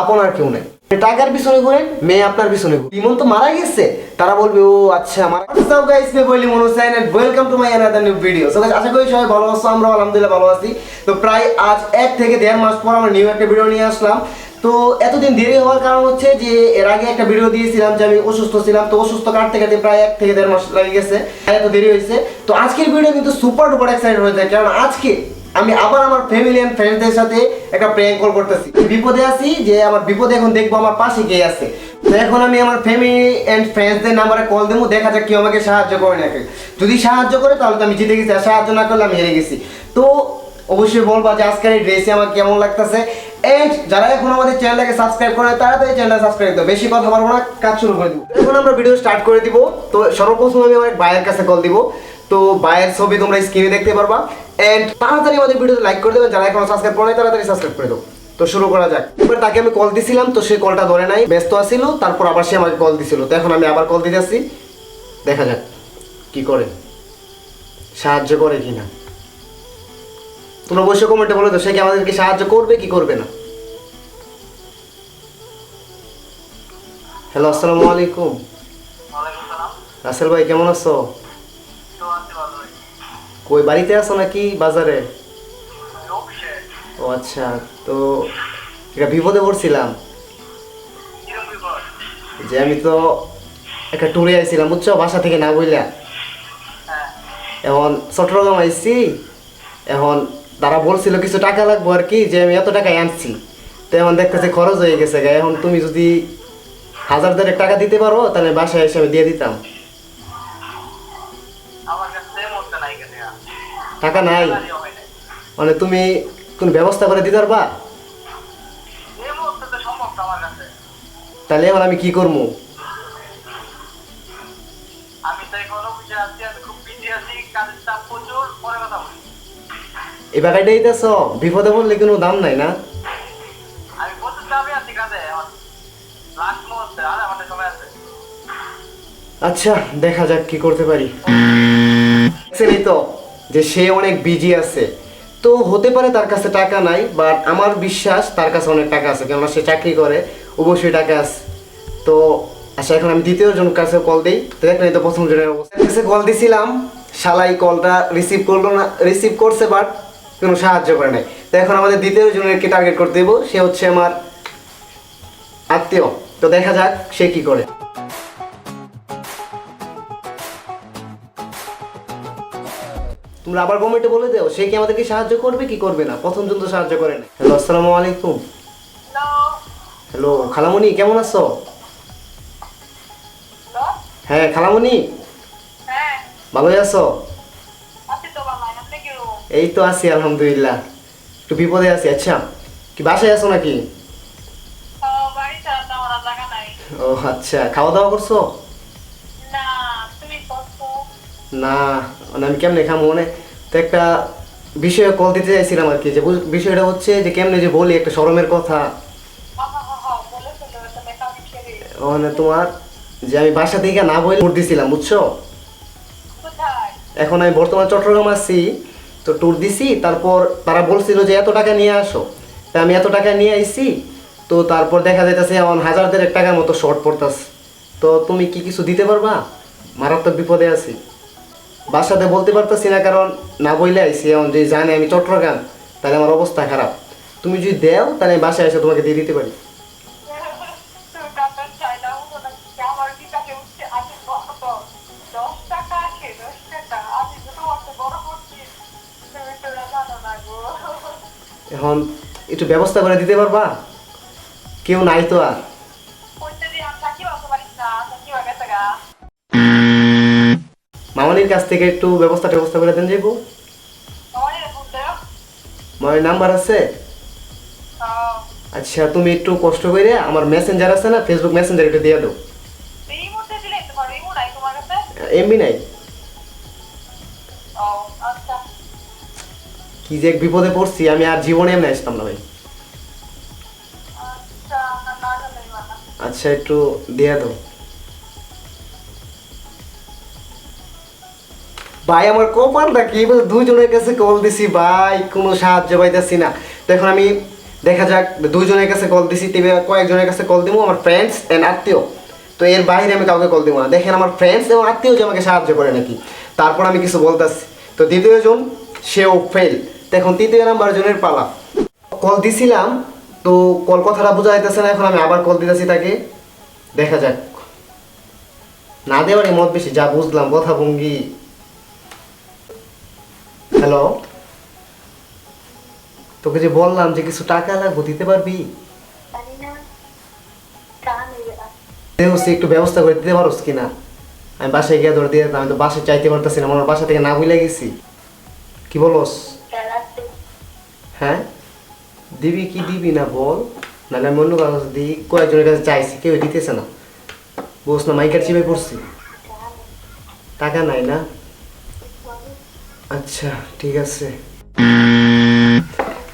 আপনার কেউ নাই। টাকার পিছনে ঘুরেন, মেয়ে আপনার পিছনে ইমন তো মারা গেছে। তারা বলবে, ও আচ্ছা আপ গাইস বলি welcome to my another new video so guys আশা করি সবাই ভালো আছো আমরা আলহামদুলিল্লাহ ভালো আছি। তো প্রায় আজ এক থেকে দেড় মাস পর আমরা নিউ একটা ভিডিও নিয়ে আসলাম। তো এতদিন দেরি হওয়ার কারণ হচ্ছে যে, এর আগে একটা ভিডিও দিয়েছিলাম যে আমি অসুস্থ ছিলাম। তো অসুস্থ কাটতে কাটতে প্রায় এক থেকে দেড় মাস লেগে গেছে। এত দেরি হয়েছে। তো আজকের ভিডিও কিন্তু সুপার ডুপার এক্সাইটেড হয়ে যায়। কারণ আজকে আমি আবার আমার ফ্যামিলি এন্ড ফ্রেন্ডসদের সাথে একটা প্র্যাঙ্ক কল করতেছি। বিপদে আছি যে আমার বিপদে এখন দেখব আমার পাশে কে আছে। তো এখন আমি আমার ফ্যামিলি এন্ড ফ্রেন্ডসদের নাম্বারে কল দেবো, দেখা যাক কেউ আমাকে সাহায্য করে নাকি। যদি সাহায্য করে, তাহলে তো আমি জিতে গেছি, আর সাহায্য না করলে আমি হেরে গেছি। তো অবশ্যই বলবা যে আজকের এই ড্রেসে আমার কেমন লাগতেছে। এন্ড যারা এখন আমাদের চ্যানেলটাকে সাবস্ক্রাইব করে তারা তাড়াতাড়ি চ্যানেলটা সাবস্ক্রাইব দাও বেশি কথা বলব না, কাজ শুরু করে দিব। এখন আমরা ভিডিও স্টার্ট করে দিব। তো সর্বপ্রথম আমি আমার ভাইয়ের কাছে কল দিব। তো ভাইয়ের ছবি তোমরা স্ক্রিনে দেখতে পারবা। এন্ড তাড়াতাড়ি আমাদের ভিডিওতে লাইক করে দেবেন যারা এখনও সাবস্ক্রাইব করে তাড়াতাড়ি সাবস্ক্রাইব করে দাও। তো শুরু করা যাক। এবার তাকে আমি কল দিছিলাম তো সে কলটা ধরে নাই ব্যস্ত আছিল তারপর আবার সে আমাকে কল দিছিল। তো এখন আমি আবার কল দিতে আসছি। দেখা যাক কি করে। সাহায্য করে কিনা। তোমরা বসে কমেন্টে বলে তো সে কি আমাদেরকে সাহায্য করবে কি করবে না? হ্যালো আসসালামু আলাইকুম। রাসেল ভাই কেমন আছো? কই বাড়িতে আছো নাকি বাজারে? ও আচ্ছা তো এটা বিপদে পড়ছিলাম। যে আমি তো একটা ট্যুরে আইছিলাম বুঝছ বাসা থেকে না বইলা। হ্যাঁ। এখন চট্টগ্রাম আইছি এখন তারা বলছিল কিছু টাকা লাগবো আর কি যে আমি এত টাকায় আনছি। তো এখন দেখতেছে খরচ হয়ে গেছে গা। এখন তুমি যদি হাজার দেড়েক টাকা দিতে পারো তাহলে বাসায় এসে আমি দিয়ে দিতাম আমার কাছে মরতে নাই কেন টাকা নাই? মানে তুমি কোন ব্যবস্থা করে দিতে পারবা? তাহলে এখন আমি কি করব? এই বাগাইটা দিতেছ বিপদে পড়লে কোনো দাম নাই না? আচ্ছা দেখা যাক কি করতে পারি। দেখছেনই তো যে সে অনেক বিজি আছে। তো হতে পারে তার কাছে টাকা নাই বাট আমার বিশ্বাস তার কাছে অনেক টাকা আছে, কেননা সে চাকরি করে, অবশ্যই টাকা আছে। তো আচ্ছা এখন আমি দ্বিতীয় জন কাছে কল দিই। তো দেখলেন তো প্রথম জনের অবস্থা। কাছে কল দিছিলাম, শালাই কলটা রিসিভ করল না রিসিভ করছে বাট কোনো সাহায্য করে নাই। তো এখন আমাদের দ্বিতীয় জনেরকে টার্গেট করতে দেবো, সে হচ্ছে আমার আত্মীয়। তো দেখা যাক সে কি করে। তোমরা আবার কমেন্টে বলে দাও সে কি আমাদেরকে সাহায্য করবে কি করবে না? প্রথম জন তো সাহায্য করে না হ্যালো আসসালামু আলাইকুম। হ্যালো। খালামণি কেমন আছো? হ্যাঁ খালামণি হ্যাঁ। ভালোই আছো? এই তো আছি আলহামদুলিল্লাহ। একটু বিপদে আছি আচ্ছা। কি বাসায় আছো নাকি? নাই। ও আচ্ছা। খাওয়া দাওয়া করছ? না তুমি করছ? না। মানে আমি কেমনে খামো? মানে তো একটা বিষয়ে কল দিতে চাইছিলাম আর কি, যে বিষয়টা হচ্ছে যে কেমনে যে বলি একটা শরমের কথা। মানে তোমার যে আমি বাসা থেকে না বলে ট্যুর দিছিলাম, বুঝছ? এখন আমি বর্তমান চট্টগ্রাম আছি, তো ট্যুর দিছি, তারপর তারা বলছিল যে এত টাকা নিয়ে আসো। তা আমি এত টাকা নিয়ে আইছি, তো তারপর দেখা যাইতেছে আমার হাজার দেড়েক টাকার মতো শর্ট পড়তাছে। তো তুমি কি কিছু দিতে পারবা? মারাত্মক বিপদে আছি। বাসাতে বলতে পারতেছি না, কারণ না বইলে আইছি। এখন যে জানে আমি চট্টগ্রাম, তাহলে আমার অবস্থা খারাপ। তুমি যদি দেও, তাহলে আমি বাসায় এসে তোমাকে দিয়ে দিতে পারি। এখন একটু ব্যবস্থা করে দিতে পারবা? কেউ নাই তো আর। মামানির কাছ থেকে একটু ব্যবস্থা ব্যবস্থা করে দেন যাব আমার মামানির নাম্বার আছে? আচ্ছা তুমি একটু কষ্ট করে আমার মেসেঞ্জার আছে না ফেসবুক মেসেঞ্জার একটু দিয়ে দাও। মুহূর্তে নাই তোমার এমবি নাই। আচ্ছা। কি যে এক বিপদে পড়ছি আমি আর জীবনে এমনি আসতাম না ভাই। আচ্ছা আচ্ছা একটু দিয়ে দাও। ভাই, আমার কপালটা কি? দুজনের কাছে কল দিছি, ভাই, কোনো সাহায্য পাইতেছি না। তো এখন আমি দেখা যাক, দুজনের কাছে কল দিছি তবে কয়েকজনের কাছে কল দিব আমার ফ্রেন্ডস অ্যান্ড আত্মীয়। তো এর বাইরে আমি কাউকে কল দিব না। দেখেন, আমার ফ্রেন্ডস এবং আত্মীয় যে আমাকে সাহায্য করে নাকি। তারপর আমি কিছু বলতেছি। তো দ্বিতীয়জন, সেও ফেল তো এখন তৃতীয় নাম্বার জনের পালা। কল দিছিলাম, তো কল কথাটা বোঝা যাইতেছে না, এখন আমি আবার কল দিতেছি তাকে। দেখা যাক। না দেওয়ারই মত বেশি, যা বুঝলাম, কথা ভঙ্গি। হ্যালো তোকে যে বললাম যে কিছু টাকা লাগবো দিতে পারবি? একটু ব্যবস্থা করে দিতে পারোস কিনা? আমি বাসায় গিয়ে ধরে দিয়ে আমি তো বাসায় চাইতে পারতেছি না আমার বাসা থেকে না বুঝলে গেছি। কি বলস? হ্যাঁ? দিবি কি দিবি না বল? নাহলে আমি অন্য কাগজ দিই কয়েকজনের কাছে চাইছি কেউ দিতেছে না। বস না মাইকার চিপে পড়ছি। টাকা নাই না? আচ্ছা ঠিক আছে।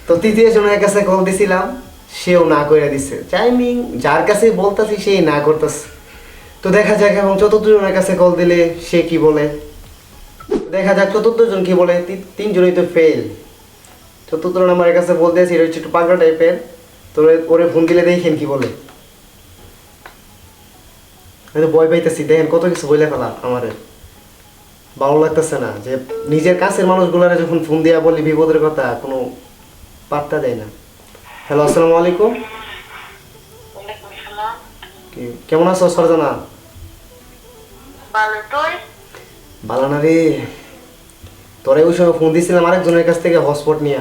তো তৃতীয় জনের কাছে কল দিছিলাম, সেও না করে দিছে। টাইমিং যার কাছে বলতাছি সেই না করতেছে। তো দেখা যাক এবং চতুর্থ জনের কাছে কল দিলে সে কি বলে। দেখা যাক চতুর্থ জন কি বলে। তিনজনই তো ফেল চতুর্থ নাম্বারের কাছে বলতে আছি এটা হচ্ছে একটু পাগলা টাইপের তো ওরে- ফোন দিলে দেখেন কি বলে। আমি ভয় পাইতেছি, দেখেন কত কিছু বলে ফেলা আমারে। ভালো লাগতেছে না যে নিজের কাছের মানুষগুলারে যখন ফোন দিয়া বলি বিপদের কথা কোনো পাত্তা দেয় না। হ্যালো আসসালামু আলাইকুম। কেমন আছো সরজনা? ভালো না রে। তোরে ওই সময় ফোন দিয়েছিলাম আরেকজনের কাছ থেকে হটস্পট নিয়ে।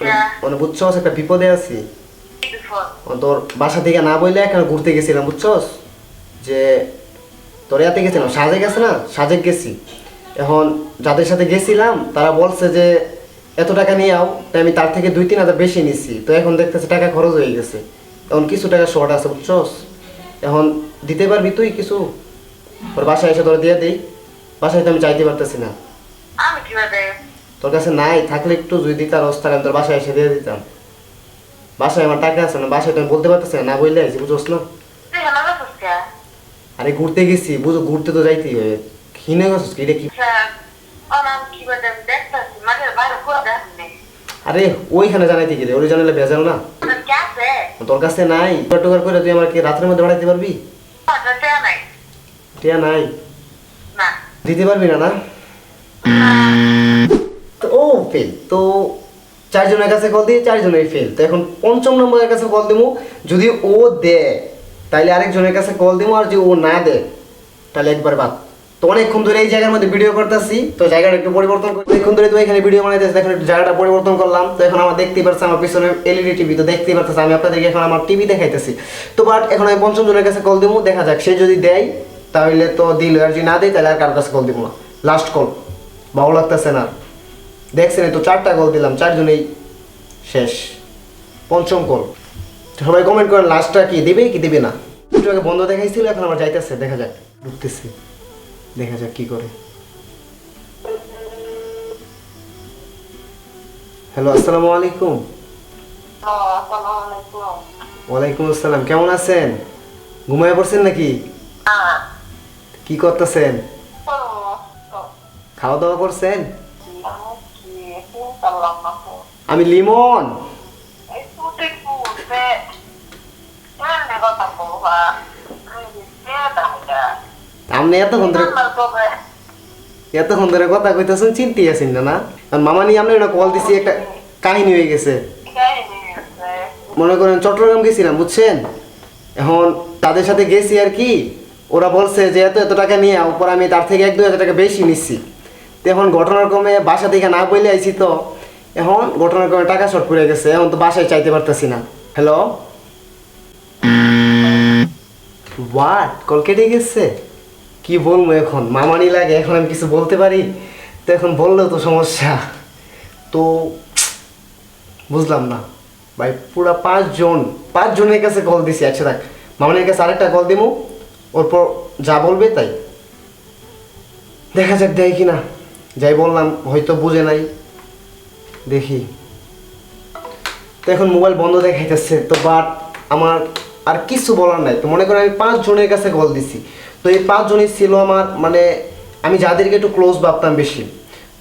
হ্যাঁ। মানে বুঝছস একটা বিপদে আছি। তোর বাসা থেকে না বললে এখানে ঘুরতে গেছিলাম বুঝছস? যে তোর ইয়াতে গেছিলাম সাজে গেছে না? সাজে গেছি। এখন যাদের সাথে গেছিলাম তারা বলছে যে এত টাকা নিয়ে আও তাই আমি তার থেকে দুই তিন হাজার বেশি নিছি। তো এখন দেখতেছে টাকা খরচ হয়ে গেছে। এখন কিছু টাকা শর্ট আছে বুঝছস? এখন দিতে পারবি তুই কিছু? ওর বাসায় এসে তোর দিয়ে দিই। বাসায় তো আমি চাইতে পারতেছি না। আমি কীভাবে? তোর কাছে নাই থাকলে একটু যদি দিতার অবস্থা আমি তোর বাসায় এসে দিয়ে দিতাম। বাসায় আমার টাকা আছে না বাসায় তো আমি বলতে পারতেছি না না বললে আইছি বুঝোস না? আরে ঘুরতে গেছি বুঝো ঘুরতে তো যাইতেই হবে। কিনে গেছিস কি? এটা কি? দেখনি আরে ওইখানে জানাইতে গেলে ওই জানালে ভেজাল না। তোর তোর কাছে নাই। টোকার করে তুই আমাকে রাতের মধ্যে বাড়াইতে পারবি? টিয়া নাই। না। দিতে পারবি না না? ও ফেল তো চারজনের কাছে কল দিয়ে চারজনেই ফেল তো এখন পঞ্চম নম্বরের কাছে কল দিমু। যদি ও দেয় তাহলে আরেকজনের কাছে কল দিমু আর যদি ও না দেয় তাহলে একবার বাদ। তো অনেকক্ষণ ধরে এই জায়গার মধ্যে ভিডিও করতেছি, তো জায়গাটা একটু পরিবর্তন করি অনেকক্ষণ ধরে তো এখানে ভিডিও বানাইতেছি, এখন একটু জায়গাটা পরিবর্তন করলাম। তো এখন আমার দেখতেই পারছি আমার পিছনে এলইডি টিভি তো দেখতেই পারতেছে, আমি আপনাদেরকে এখন আমার টিভি দেখাইতেছি। তো বাট এখন আমি পঞ্চম জনের কাছে কল দিমু, দেখা যাক, সে যদি দেয় তাহলে তো দিল, আর যদি না দেয় তাহলে আর কারোর কাছে কল দিব না। লাস্ট কল ভালো লাগতেছে না। দেখছেন তো চারটা কল দিলাম, চারজনেই শেষ। পঞ্চম কল সবাই কমেন্ট করেন লাস্টটা কি, দেবে কি দেবে না? একটু আগে বন্ধ দেখাইছিল, এখন আমার যাইতেছে, দেখা যাক, ঢুকতেছি। দেখা যাক কি করে। হ্যালো আসসালামু আলাইকুম। ওয়ালাইকুম আসসালাম, কেমন আছেন? ঘুমায় পড়ছেন নাকি? কি করতেছেন? খাওয়া দাওয়া করছেন? আমি লিমন এই পুতে পুতে এমনি কথা বলবা কে দাইটা আপনি এতক্ষণ ধরে এতক্ষণ ধরে কথা কইতেছেন চিন্তি আছেন না না? মামা নিয়ে আপনি কল দিছি, একটা কাহিনী হয়ে গেছে। মনে করেন চট্টগ্রাম গেছিলাম, বুঝছেন? এখন তাদের সাথে গেছি আর কি। ওরা বলছে যে, এত এত টাকা নিয়ে, উপর আমি তার থেকে এক দু হাজার টাকা বেশি নিচ্ছি তো এখন ঘটনার ক্রমে বাসা থেকে না বলে আইছি তো। এখন ঘটনার ক্রমে টাকা শর্ট পড়ে গেছে, এখন তো বাসায় চাইতে পারতেছি না। হ্যালো হোয়াট কল কেটে গেছে? কি বলব এখন? মামানি লাগে, এখন আমি কিছু বলতে পারি? তো এখন বললেও তো সমস্যা। তো বুঝলাম না। ভাই, পুরা পাঁচজন, পাঁচজনের কাছে কল দিছি আচ্ছা দেখ মামনের কাছে আরেকটা কল দিমু, ওর পর যা বলবে তাই। দেখা যাক দেয় কি না। যাই বললাম, হয়তো বুঝে নাই। দেখি। তো এখন মোবাইল বন্ধ দেখাইতেছে, তো বাট আমার আর কিছু বলার নাই। তো মনে করেন আমি পাঁচ জনের কাছে কল দিছি। তো এই পাঁচজনই ছিল আমার মানে আমি যাদেরকে একটু ক্লোজ ভাবতাম বেশি।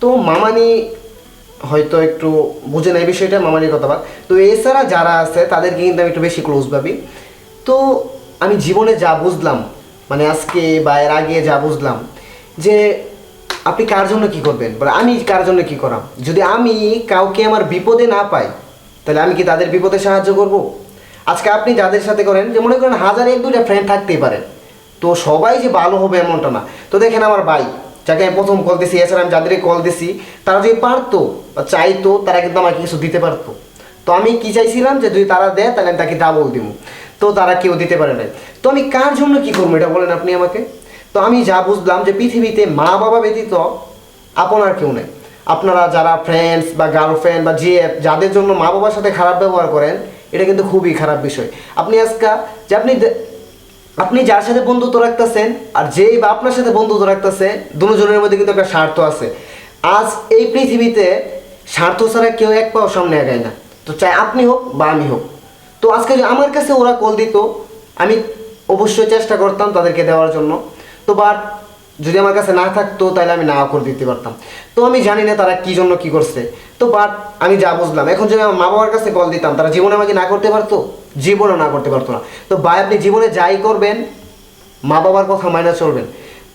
তো মামানি হয়তো একটু বুঝে নেয় বিষয়টা, মামানির কথা বা। তো এছাড়া যারা আছে, তাদেরকে কিন্তু আমি একটু বেশি ক্লোজ ভাবি। তো আমি জীবনে যা বুঝলাম মানে আজকে বা এর আগে যা বুঝলাম, যে আপনি কার জন্য কি করবেন? বা আমি কার জন্য কি করাম? যদি আমি কাউকে আমার বিপদে না পাই, তাহলে আমি কি তাদের বিপদে সাহায্য করব? আজকে আপনি যাদের সাথে করেন, যে মনে করেন হাজার এক, দুইটা ফ্রেন্ড থাকতেই পারে। তো সবাই যে ভালো হবে এমনটা না। তো দেখেন আমার ভাই, যাকে আমি প্রথম কল দিছি, এছাড়া আমি যাদেরকে কল দিছি, তারা যদি পারতো বা চাইতো, তারা কিন্তু আমাকে কিছু দিতে পারতো। তো আমি কি চাইছিলাম? যে যদি তারা দেয়, তাহলে আমি তাকে ডাবল দিব। তো তারা কেউ দিতে পারে নাই। তো আমি কার জন্য কি করব? এটা বলেন আপনি আমাকে। তো আমি যা বুঝলাম যে পৃথিবীতে মা বাবা ব্যতীত আপনার কেউ নেই। আপনারা যারা ফ্রেন্ডস বা গার্লফ্রেন্ড বা যে, যাদের জন্য মা বাবার সাথে খারাপ ব্যবহার করেন এটা কিন্তু খুবই খারাপ বিষয়। আপনি আজকা, যে আপনি আপনি যার সাথে বন্ধুত্ব রাখতেছেন আর যেই বা আপনার সাথে বন্ধুত্ব রাখতেছে, দুজনের মধ্যে কিন্তু একটা স্বার্থ আছে। আজ এই পৃথিবীতে স্বার্থ ছাড়া কেউ এক পাও সামনে আগায় না। তো চাই আপনি হোক বা আমি হোক। তো আজকে আমার কাছে ওরা কল দিত, আমি অবশ্যই চেষ্টা করতাম তাদেরকে দেওয়ার জন্য। তো বাট যদি আমার কাছে না থাকতো, তাহলে আমি নাও করে দিতে পারতাম। তো আমি জানি না তারা কি জন্য কি করছে। তো বাট আমি যা বুঝলাম, এখন যদি আমার মা বাবার কাছে কল দিতাম, তারা জীবনে আমাকে না করতে পারতো? জীবনে না করতে পারতো না। তো ভাই, আপনি জীবনে যাই করবেন মা বাবার কথা মাইনা চলবেন।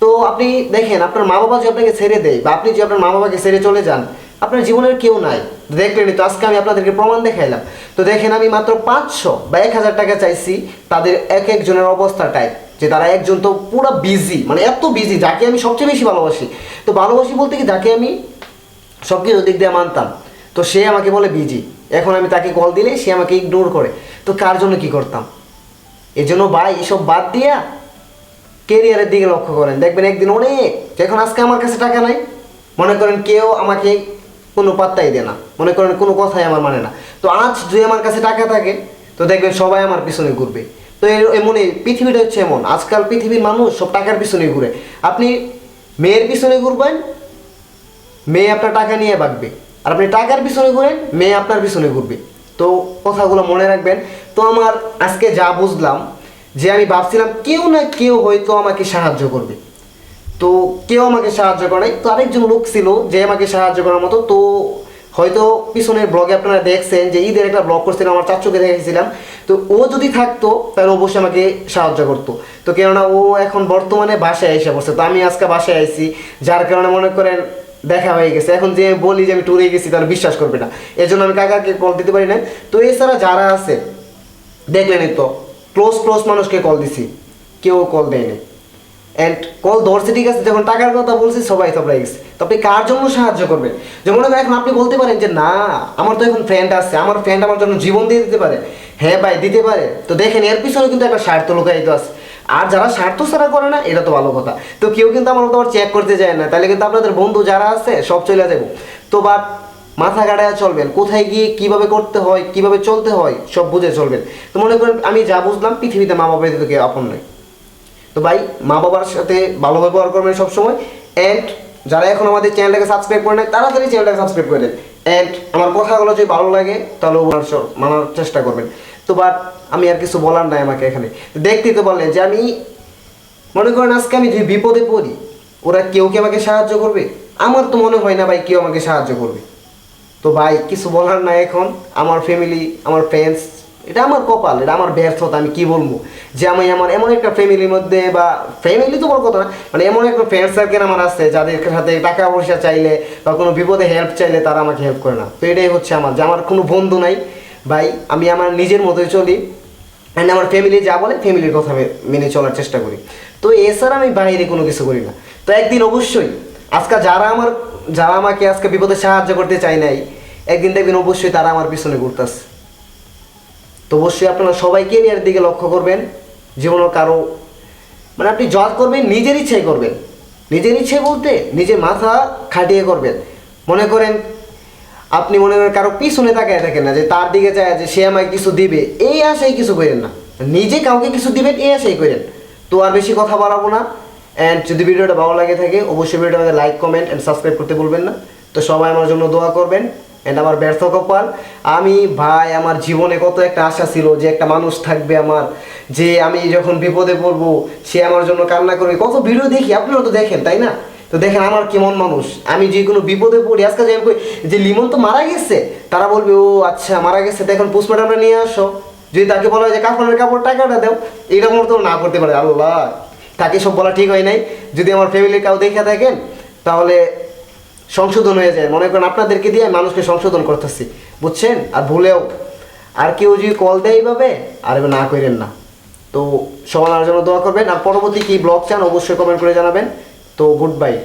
তো আপনি দেখেন, আপনার মা বাবা যদি আপনাকে ছেড়ে দেয়, বা আপনি যদি আপনার মা বাবাকে ছেড়ে চলে যান, আপনার জীবনের কেউ নাই। দেখলেনি তো, আজকে আমি আপনাদেরকে প্রমাণ দেখাইলাম। তো দেখেন, আমি মাত্র পাঁচশো বা এক হাজার টাকা চাইছি, তাদের এক একজনের অবস্থা টাইপ যে তারা একজন তো পুরো বিজি মানে এত বিজি যাকে আমি সবচেয়ে বেশি ভালোবাসি। তো ভালোবাসি বলতে কি, যাকে আমি সব কিছু দিক দিয়ে মানতাম। তো সে আমাকে বলে বিজি এখন আমি তাকে কল দিলে সে আমাকে ইগনোর করে। তো কার জন্য কি করতাম? এজন্য ভাই, এসব বাদ দিয়া কেরিয়ারের দিকে লক্ষ্য করেন। দেখবেন একদিন অনেক যখন আজকে আমার কাছে টাকা নাই, মনে করেন কেউ আমাকে কোনো পাত্তাই দেয় না। মনে করেন কোনো কথাই আমার মানে না। তো আজ যদি আমার কাছে টাকা থাকে, তো দেখবেন সবাই আমার পিছনে ঘুরবে। তো এমনই, পৃথিবীটা হচ্ছে এমন। আজকাল পৃথিবীর মানুষ সব টাকার পিছনে ঘুরে। আপনি মেয়ের পিছনে ঘুরবেন, মেয়ে আপনার টাকা নিয়ে বাঁকবে। আর আপনি টাকার পিছনে ঘুরেন, মেয়ে আপনার পিছনে ঘুরবে। তো কথাগুলো মনে রাখবেন। তো আমার আজকে যা বুঝলাম, যে আমি ভাবছিলাম কেউ না কেউ হয়তো আমাকে সাহায্য করবে। তো কেউ আমাকে সাহায্য করে তো আরেকজন লোক ছিল যে আমাকে সাহায্য করার মতো। তো হয়তো পিছনের ব্লগে আপনারা দেখছেন যে ঈদের একটা ব্লগ করছিলাম আমার চাচুকে দেখেছিলাম। তো ও যদি থাকতো, তাহলে অবশ্যই আমাকে সাহায্য করতো। তো কেননা ও এখন বর্তমানে বাসায় এসে বসে তো আমি আজকে বাসায় আইছি, যার কারণে মনে করেন দেখা হয়ে গেছে। এখন যে বলি যে আমি ট্যুরে গেছি, তাহলে বিশ্বাস করবে না। এর জন্য আমি কাকাকে কল দিতে পারি না তো এছাড়া যারা আছে, দেখলেনই তো ক্লোজ ক্লোজ মানুষকে কল দিছি। কেউ কল দেয়নি। অ্যান্ড কল ধরছে, ঠিক আছে, যখন টাকার কথা বলছি সবাই থবড়াই গেছে। তো আপনি কার জন্য সাহায্য করবেন? যেমন মনে করেন এখন আপনি বলতে পারেন যে, না, আমার তো এখন ফ্রেন্ড আছে, আমার ফ্রেন্ড আমার জন্য জীবন দিয়ে দিতে পারে। হ্যাঁ ভাই, দিতে পারে। তো দেখেন, এর পিছনে কিন্তু একটা স্বার্থ লুকায়িত আছে। আর যারা স্বার্থ ছাড়া করে না, এটা তো ভালো কথা। তো কেউ কিন্তু আমার আবার চেক করতে যায় না। তাহলে কিন্তু আপনাদের বন্ধু যারা আছে, সব চলে যাব। তো বাট মাথা গাড়ায় চলবেন, কোথায় গিয়ে কীভাবে করতে হয়, কীভাবে চলতে হয়, সব বুঝে চলবেন। তো মনে করেন, আমি যা বুঝলাম, পৃথিবীতে মা বাবা ব্যতীত কেউ আপন নয় তো ভাই মা বাবার সাথে ভালো ব্যবহার করবেন সবসময়। অ্যান্ড যারা এখন আমাদের চ্যানেলটাকে সাবস্ক্রাইব করে নেয় তাড়াতাড়ি চ্যানেলটাকে সাবস্ক্রাইব করে দেন। অ্যান্ড আমার কথাগুলো যদি ভালো লাগে, তাহলে মানার চেষ্টা করবেন। তো বাট আমি আর কিছু বলার নাই আমাকে এখানে। দেখতেই তো বললেন যে আমি মনে করেন আজকে আমি যদি বিপদে পড়ি, ওরা কেউ কি আমাকে সাহায্য করবে? আমার তো মনে হয় না ভাই কেউ আমাকে সাহায্য করবে। তো ভাই, কিছু বলার নাই এখন। আমার ফ্যামিলি আমার ফ্রেন্ডস এটা আমার কপাল, এটা আমার ব্যর্থতা, আমি কি বলব? যে আমি আমার এমন একটা ফ্যামিলির মধ্যে বা ফ্যামিলি তো বড় কথা না মানে এমন একটা ফ্রেন্ড সার্কেল আমার আছে যাদের সাথে টাকা পয়সা চাইলে বা কোনো বিপদে হেল্প চাইলে তারা আমাকে হেল্প করে না। তো এটাই হচ্ছে আমার, যে আমার কোনো বন্ধু নাই। ভাই, আমি আমার নিজের মতোই চলি। অ্যান্ড আমার ফ্যামিলি যা বলে ফ্যামিলির কথা মেনে চলার চেষ্টা করি। তো এছাড়া আমি বাইরে কোনো কিছু করি না। তো একদিন অবশ্যই, আজকে যারা আমার, যারা আমাকে আজকে বিপদে সাহায্য করতে চায় নাই, একদিন দেখবেন অবশ্যই তারা আমার পিছনে ঘুরতেছে। তো অবশ্যই আপনারা সবাই কেরিয়ার দিকে লক্ষ্য করবেন জীবনের কারও মানে আপনি জজ করবেন, নিজের ইচ্ছাই করবেন। নিজের ইচ্ছে বলতে নিজের মাথা খাটিয়ে করবেন। মনে করেন, আপনি মনে করেন কারও পিছনে তাকায় থাকেন না, যে তার দিকে চায় যে সে আমায় কিছু দিবে, এই আশাই কিছু করেন না। নিজে কাউকে কিছু দিবেন, এই আশাই করেন। তো আর বেশি কথা বাড়াবো না। অ্যান্ড যদি ভিডিওটা ভালো লাগে থাকে, অবশ্যই ভিডিওটা লাইক কমেন্ট অ্যান্ড সাবস্ক্রাইব করতে বলবেন না। তো সবাই আমার জন্য দোয়া করবেন। অ্যান্ড আমার ব্যর্থ কপাল। আমি, ভাই, আমার জীবনে কত একটা আশা ছিল যে একটা মানুষ থাকবে আমার। যে আমি যখন বিপদে পড়ব, সে আমার জন্য কান্না করবে। কত ভিডিও দেখি আপনারা তো দেখেন, তাই না? তো দেখেন, আমার কেমন মানুষ? আমি যে কোনো বিপদে পড়ি, আজকে যে যে লিমন তো মারা গেছে, তারা বলবে, ও আচ্ছা মারা গেছে, তো এখন নিয়ে আসো। যদি তাকে বলা হয় যে কাপড়ের কাপড়, টাকাটা দাও। এটা মতো না করতে পারে, আল্লাহ। তাকে সব বলা ঠিক হয় নাই। যদি আমার ফ্যামিলির কাউ দেখে থাকেন, তাহলে সংশোধন হয়ে যায়। মনে করেন আপনাদেরকে দিয়ে মানুষকে সংশোধন করতেছি। বুঝছেন? আর ভুলেও। আর কেউ যদি কল দেয় এইভাবে, আর না করেন না। তো সবার জন্য দোয়া করবেন। আর পরবর্তী কি ব্লগ চান, অবশ্যই কমেন্ট করে জানাবেন। তো গুড বাই